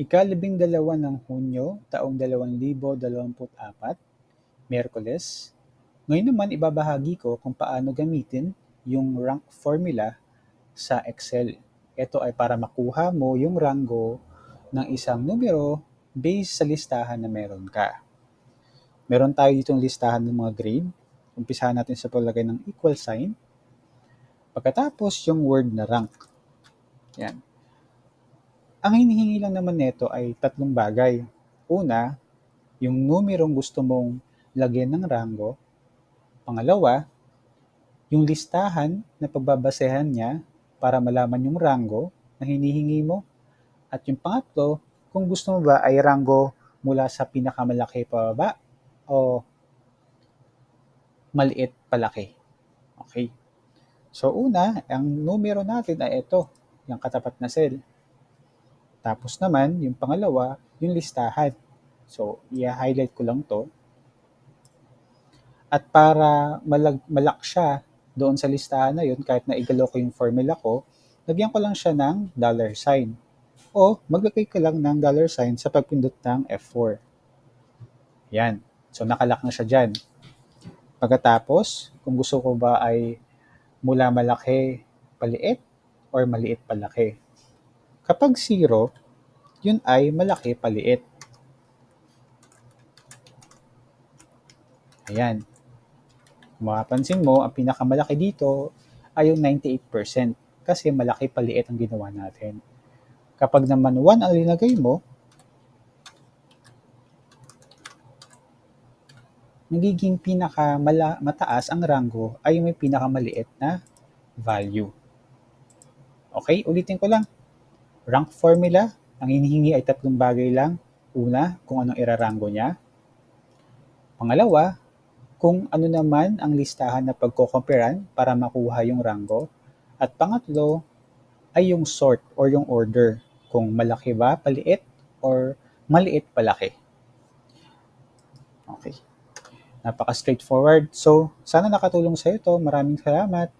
Ikalabing dalawa ng Hunyo, taong 2024, Miyerkules. Ngayon naman ibabahagi ko kung paano gamitin yung rank formula sa Excel. Ito ay para makuha mo yung ranggo ng isang numero based sa listahan na meron ka. Meron tayo ditong listahan ng mga grade. Umpisahan natin sa paglagay ng equal sign. Pagkatapos yung word na rank. Yan. Ang hinihingi lang naman nito ay tatlong bagay. Una, yung numerong gusto mong lagyan ng rango. Pangalawa, yung listahan na pagbabasehan niya para malaman yung rango na hinihingi mo. At yung pangatlo, kung gusto mo ba ay rango mula sa pinakamalaki pababa o maliit palaki. Okay. So una, ang numero natin ay ito, yung katapat na cell. Tapos naman, yung pangalawa, yung listahan. So, i-highlight ko lang to. At para malag, malak siya doon sa listahan na yun, kahit na igalaw ko yung formula ko, lagyan ko lang siya ng dollar sign. O maglagay ko lang ng dollar sign sa pagpindot ng F4. Yan. So, nakalak na siya dyan. Pagkatapos, kung gusto ko ba ay mula malaki paliit or maliit palaki. Kapag zero, yun ay malaki paliit. Ayan. Kung mo, ang pinakamalaki dito ay yung 98% kasi malaki paliit ang ginawa natin. Kapag naman 1 ang linagay mo, nagiging pinaka mataas ang rango ay may pinakamaliit na value. Okay, ulitin ko lang. Rank formula, ang hinihingi ay tatlong bagay lang. Una, kung anong irarango niya. Pangalawa, kung ano naman ang listahan na pagkokomperan para makuha yung rango. At pangatlo, ay yung sort or yung order. Kung malaki ba, paliit, or maliit, palaki. Okay. Napaka straightforward. So, sana nakatulong sa ito. Maraming salamat.